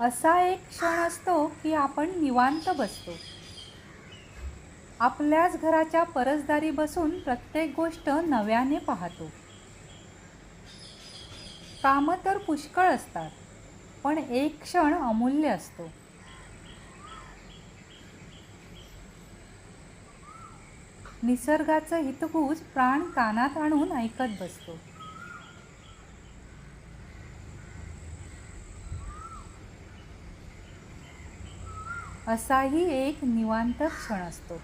असा एक क्षण असतो की आपण निवांत बसतो. आपल्याच घराच्या परसदारी बसून प्रत्येक गोष्ट नव्याने पाहतो. कामं तर पुष्कळ असतात पण एक क्षण अमूल्य असतो. निसर्गाचं हितगुज प्राण कानात आणून ऐकत बसतो. असाही एक निवांत क्षण असतो.